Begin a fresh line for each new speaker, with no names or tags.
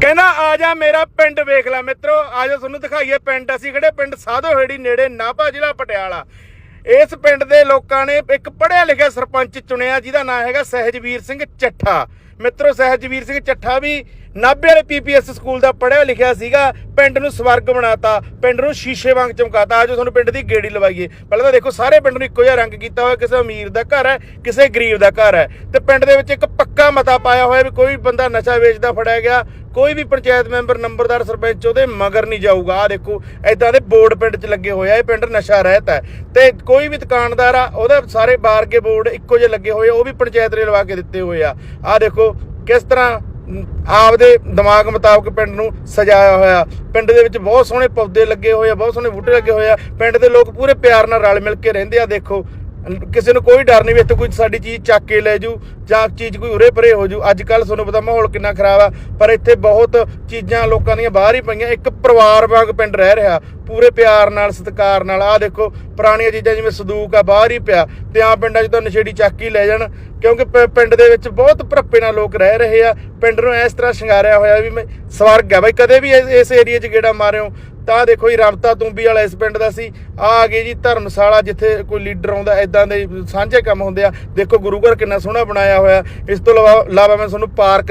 ਕਹਿੰਦਾ, ਆ ਜਾ ਮੇਰਾ ਪਿੰਡ ਵੇਖ ਲੈ ਮਿੱਤਰੋ, ਆ ਜਾ ਤੁਹਾਨੂੰ ਦਿਖਾਈਏ ਪਿੰਡ। ਅਸੀਂ ਖੜੇ ਪਿੰਡ? ਸਾਧੋਹੇੜੀ ਨੇੜੇ, ਨਾਭਾ ਜ਼ਿਲ੍ਹਾ ਪਟਿਆਲਾ। ਇਸ ਪਿੰਡ ਦੇ ਲੋਕਾਂ ਨੇ ਇੱਕ ਪੜ੍ਹਿਆ ਲਿਖਿਆ ਸਰਪੰਚ ਚੁਣਿਆ, ਜਿਹਦਾ ਨਾਮ ਹੈਗਾ ਸਹਿਜਵੀਰ ਸਿੰਘ ਚੱਠਾ। ਮਿੱਤਰੋ, ਸਹਿਜਵੀਰ ਸਿੰਘ ਚੱਠਾ ਵੀ ਨਾਭੇ ਵਾਲੇ ਪੀਪੀਐਸ ਸਕੂਲ ਦਾ ਪੜ੍ਹਿਆ ਲਿਖਿਆ ਸੀਗਾ, ਪਿੰਡ ਨੂੰ ਸਵਰਗ ਬਣਾਤਾ, ਪਿੰਡ ਨੂੰ ਸ਼ੀਸ਼ੇ ਵਾਂਗ ਚਮਕਾਤਾ। ਆਜੋ ਤੁਹਾਨੂੰ ਪਿੰਡ ਦੀ ਗੇੜੀ ਲਵਾਈਏ। ਪਹਿਲਾਂ ਤਾਂ ਦੇਖੋ, ਸਾਰੇ ਪਿੰਡ ਨੂੰ ਇੱਕੋ ਜਿਹਾ ਰੰਗ ਕੀਤਾ ਹੋਇਆ, ਕਿਸੇ ਅਮੀਰ ਦਾ ਘਰ ਹੈ, ਕਿਸੇ ਗਰੀਬ ਦਾ ਘਰ ਹੈ। ਤੇ ਪਿੰਡ ਦੇ ਵਿੱਚ ਇੱਕ ਪੱਕਾ ਮਤਾ ਪਾਇਆ ਹੋਇਆ ਵੀ ਕੋਈ ਬੰਦਾ ਨਸ਼ਾ ਵੇਚਦਾ ਫੜਿਆ ਗਿਆ, ਕੋਈ ਵੀ ਪੰਚਾਇਤ ਮੈਂਬਰ, ਨੰਬਰਦਾਰ, ਸਰਪੰਚ ਉਹਦੇ ਮਗਰ ਨਹੀਂ ਜਾਊਗਾ। ਆ ਦੇਖੋ ਐਦਾਂ ਦੇ ਬੋਰਡ ਪਿੰਡ 'ਚ ਲੱਗੇ ਹੋਏ ਆ, ਇਹ ਪਿੰਡ ਨਸ਼ਾ ਰਹਿਤ ਹੈ। ਤੇ ਕੋਈ ਵੀ ਦੁਕਾਨਦਾਰ ਆ, ਉਹਦੇ ਸਾਰੇ ਬਾਰ ਕੇ ਬੋਰਡ ਇੱਕੋ ਜਿਹੇ ਲੱਗੇ ਹੋਏ ਉਹ ਵੀ ਪੰਚਾਇਤ ਨੇ ਲਵਾ ਕੇ ਦਿੱਤੇ ਹੋਏ ਆ। ਆ ਦੇਖੋ, ਕਿਸ ਤਰ੍ਹਾਂ ਆਪਦੇ ਦਿਮਾਗ ਮੁਤਾਬਕ ਪਿੰਡ ਨੂੰ ਸਜਾਇਆ ਹੋਇਆ। ਪਿੰਡ ਦੇ ਵਿੱਚ ਬਹੁਤ ਸੋਹਣੇ ਪੌਦੇ ਲੱਗੇ ਹੋਏ ਆ, ਬਹੁਤ ਸੋਹਣੇ ਬੂਟੇ ਲੱਗੇ ਹੋਏ ਆ। ਪਿੰਡ ਦੇ ਲੋਕ ਪੂਰੇ ਪਿਆਰ ਨਾਲ ਰਲ ਮਿਲ ਕੇ ਰਹਿੰਦੇ ਆ, ਦੇਖੋ। ਕਿਸੇ ਨੂੰ ਕੋਈ ਡਰ ਨਹੀਂ ਵੀ ਇੱਥੇ ਕੋਈ ਸਾਡੀ ਚੀਜ਼ ਚੱਕ ਕੇ ਲੈ ਜੂ ਜਾਂ ਚੀਜ਼ ਕੋਈ ਉਰੇ ਪਰੇ ਹੋ ਜੂ, ਅੱਜ ਕੱਲ ਤੁਹਾਨੂੰ ਪਤਾ ਮਾਹੌਲ ਕਿੰਨਾ ਖਰਾਬ ਆ, ਪਰ ਇੱਥੇ ਬਹੁਤ ਚੀਜ਼ਾਂ ਲੋਕਾਂ ਦੀਆਂ ਬਾਹਰ ਹੀ ਪਈਆਂ, ਇੱਕ ਪਰਿਵਾਰ ਵਾਂਗ ਪਿੰਡ ਰਹਿ ਰਿਹਾ, ਪੂਰੇ ਪਿਆਰ ਨਾਲ, ਸਤਿਕਾਰ ਨਾਲ ਆ ਦੇਖੋ ਪੁਰਾਣੀਆਂ ਚੀਜ਼ਾਂ ਜਿਵੇਂ ਸੰਦੂਕ ਆ, ਬਾਹਰ ਹੀ ਪਿਆ, ਤੇ ਆ ਪਿੰਡਾਂ 'ਚ ਤਾਂ ਨਸ਼ੇੜੀ ਚੱਕ ਹੀ ਲੈ ਜਾਣ, ਕਿਉਂਕਿ ਪ- ਪਿੰਡ ਦੇ ਵਿੱਚ ਬਹੁਤ ਭਰੱਪੇ ਨਾਲ ਲੋਕ ਰਹਿ ਰਹੇ ਆ, ਪਿੰਡ ਨੂੰ ਇਸ ਤਰ੍ਹਾਂ ਸ਼ਿੰਗਾਰਿਆ ਹੋਇਆ ਵੀ ਮੈਂ, ਸਵਰਗ ਆ ਬਈ, ਕਦੇ ਵੀ ਇਸ- ਇਸ ਏਰੀਆ 'ਚ ਗੇੜਾ ਮਾਰਿਓ, ਤਾਂ ਦੇਖੋ ਜੀ ਰਮਤਾ ਤੁੰਬੀ ਵਾਲਾ ਇਸ ਪਿੰਡ ਦਾ ਸੀ ਆ ਆ ਗਏ ਜੀ ਧਰਮਸ਼ਾਲਾ ਜਿੱਥੇ ਕੋਈ ਲੀਡਰ ਆਉਂਦਾ ਐਦਾਂ ਦੇ ਸਾਂਝੇ ਕੰਮ ਹੁੰਦੇ ਆ, ਦੇਖੋ ਗੁਰੂ ਘਰ ਕਿੰਨਾ ਸੋਹਣਾ ਬਣਾਇਆ ਹੋਇਆ। ਇਸ ਤੋਂ ਇਲਾਵਾ ਇਲਾਵਾ ਮੈਂ ਤੁਹਾਨੂੰ ਪਾਰਕ